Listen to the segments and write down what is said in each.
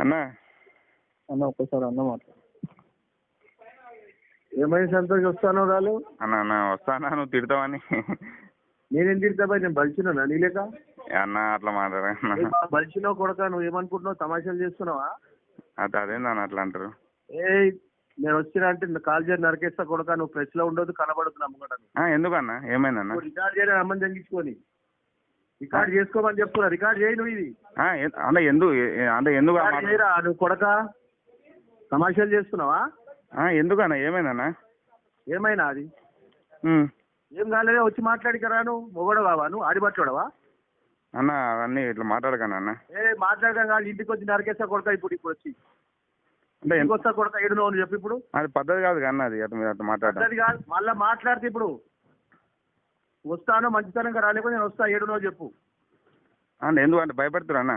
అన్న? అన్న ఒక్కసారి అన్న మాట్లాడు ఏమైంది సంతోష్ వస్తాను రాలు? అన్న అన్న వస్తానా? నువ్వు తిడతావని. నేనేం తిడతా బాయ్ నేను బలిచినా నీ లేక అన్న అట్లా మాట్లాడన్నా బలిచినావు కొడక నువ్వు ఏమనుకుంటున్నావు తమాషాలు చేస్తున్నావా? అది అదేందన్న అట్లా అంటారు? ఏ నేను వచ్చినా అంటే కాల్ చేసి నరికేస్తా కొడక నువ్వు ప్రెస్లో ఉండదు ఆ, ఎందుకన్న? ఏమైందన్న? రికార్డ్ చేయడం అమ్మని తగ్గించుకొని? రికార్డ్ చేసుకోమని చెప్తున్నా. రికార్డ్ చేయి నువ్వు ఇది. అంటే ఎందుకు అంటే ఎందుకు నువ్వు కొడక. తమాషాలు చేస్తున్నావా? ఆ, ఎందుకన్న ఏమైందన్న ఏమైనా అది. ఏం కాలేదే? వచ్చి మాట్లాడికరా నువ్వు? మొగడవా నువ్వు? ఆడిపట్టుడవా అన్న అవన్నీ ఇట్లా మాట్లాడకన్నా అన్న? ఏ మాట్లాడడం కాదు. ఇంటికి వచ్చి నరికేస్తా కొడక ఇప్పుడు ఇప్పుడు వచ్చి అంటే ఎంత- వస్తా కొడక ఏడు నువ్వు చెప్పు ఇప్పుడు. అది పద్ధతి కాదు కన్నా అది? అట్లా మాట్లాడడం. అది కాదు. మళ్ళా మాట్లాడితే ఇప్పుడు. వస్తాను మంచితనంగా రాలేకపోతే నేను వస్తా ఏడు నువ్వు చెప్పు. అంటే ఎందుకు అంటే భయపెడుతురా అన్న?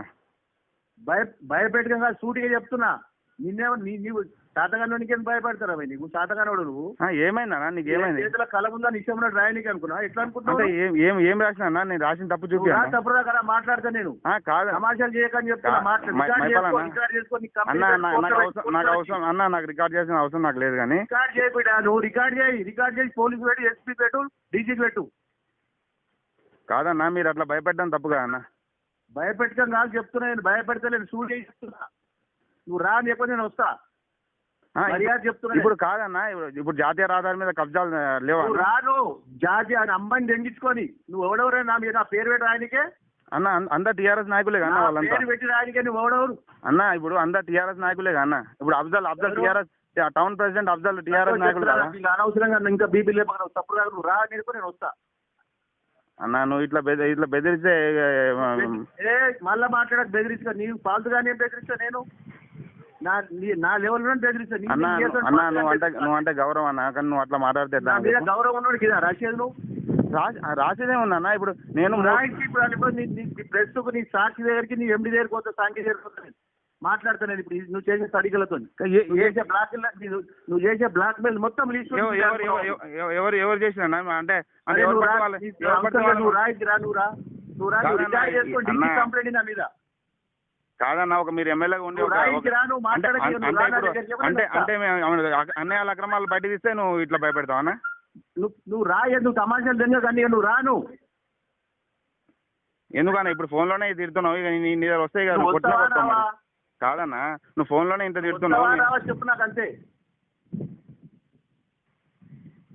భయ భయపెట్టడం కాదు సూటిగా చెప్తున్నా. నిన్నేమో నీ నీవు శాతగానోనికి ఏం భయపడతారా భయ్ నీకు? శాతగానోడు నువ్వు? ఆ, ఏమైందన్న నీకు ఏమైంది? చేతిలో కళ ఉందా నిశ్చయం రాయనికి అనుకున్నా ఎట్లా అనుకుంటున్నావు? అంటే ఏం ఏం రాసిన అన్న? నేను రాసిన తప్పు నువ్వు చూపి రా అన్న. తప్పుదా కదా మాట్లాడతా నేను. కాదు. సమాచారం చేయకని చెప్తున్నా అన్న. నాకు అవసరం అన్న నాకు రికార్డ్ చేసిన అవసరం నాకు లేదు కానీ. రికార్డ్ చేయి బిడ్డ నువ్వు రికార్డ్ చేయి రికార్డ్ చేసి పోలీసు పెట్టు ఎస్పీ పెట్టు డీజీకి పెట్టు. కాదన్నా మీరు అట్లా భయపెట్టడం తప్పు కదా అన్న? భయపెట్టడం కాదు చెప్తున్నా నేను. భయపెడతలేను సూట్ చేసి చెప్తున్నా. నువ్వు రా అని చెప్పి నేను వస్తా. మర్యాద చెప్తున్నా ఇప్పుడు కాదన్నా ఇప్పుడు జాతీయ రహదారి మీద కబ్జాలు లేవా? రాను. జాతి అని అమ్మాయిని దెంగించుకొని నువ్వు ఎవడెవరే నా మీద పేరు పెట్టి రాయనికే? అన్న అన్- అందరు టీఆర్ఎస్ నాయకులే కదా నా అన్న వాళ్ళంతా పెట్టి రాయనికే నువ్వు ఎవడెవరు? అన్న ఇప్పుడు అందరు టీఆర్ఎస్ నాయకులే కదా అన్న? ఇప్పుడు Afzal Afzal? TRS town president Afzal TRS నాయకులు అనవసరంగా ఇంకా బీపీ లేపక తప్పుడు రా నేను వస్తా. అన్న నువ్వు ఇట్లా బెద ఇట్లా బెదిరిస్తే ఏ మళ్ళా మాట్లాడక బెదిరిస్తా. నీవు ఫాల్తుగానే బెదిరిస్తా నేను. నా నీ- నా లెవెల్లో బెదిరిస్తా. నీ- అన్న నీ చేతులు అన్న నువ్వు అంటే నువ్వు అంటే గౌరవం అన్న కానీ నువ్వు అట్లా మాట్లాడితే ఎట్లా నా అన్న మీద చెప్పు? గౌరవం ఉన్నోడికి ఇదా? రాసేది నువ్వు? రాసి రాసేదే ఉంది అన్న? ఇప్పుడు నేను రాయించి ఇప్పుడు నీ ప్రెస్ నీ సాక్షి దగ్గరికి నీ ఎండి దగ్గరికి పోతా సాంఖ్య దగ్గరికి పోతా నేను. మాట్లాడతా నేను ఇప్పుడు. నువ్వు చేసే తడికలతో. చేసే బ్లాక్ నువ్వు చేసే బ్లాక్ మెయిల్ మొత్తం ఎవరు ఎవరు చేసిన అంటే నువ్వు రా నువ్వు రా నువ్వు రా. చేసుకోండి. కంప్లైంట్ నా మీద. కాదన్న ఒక మీరు ఎమ్మెల్యేగా ఉండి అంటే అంటే అన్నయ్యాల అక్రమాలు బయట తీస్తే నువ్వు ఇట్లా భయపెడతావు అన్న? నువ్వు రా నువ్వు తమాషాలు తెంగ కానీ నువ్వు రాను. ఎందుకన్నా ఇప్పుడు ఫోన్లోనే తిడుతున్నావు ఇక నీ నీ దగ్గర వస్తాయి కదా కాదన్నా నువ్వు ఫోన్లోనే ఇంత తిడుతున్నావు. వస్తావా రావా చెప్పు నాకు అంతే.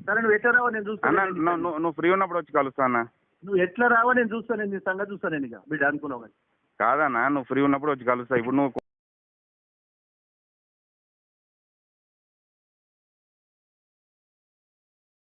సరే నువ్వు ఎట్లా రావో నేను అన్న చూస్తాను నువ్వు నువ్వు- నువ్వు ఫ్రీ ఉన్నప్పుడు వచ్చి కలుస్తా అన్న. నువ్వు ఎట్లా రావో నేను చూస్తాను నేను నీ సంగతి చూస్తాను నేను ఇక. బిడ్డ అనుకున్నావు కానీ. కాదన్నా నువ్వు ఫ్రీ ఉన్నప్పుడు వచ్చి కలుస్తా. ఇప్పుడు నువ్వు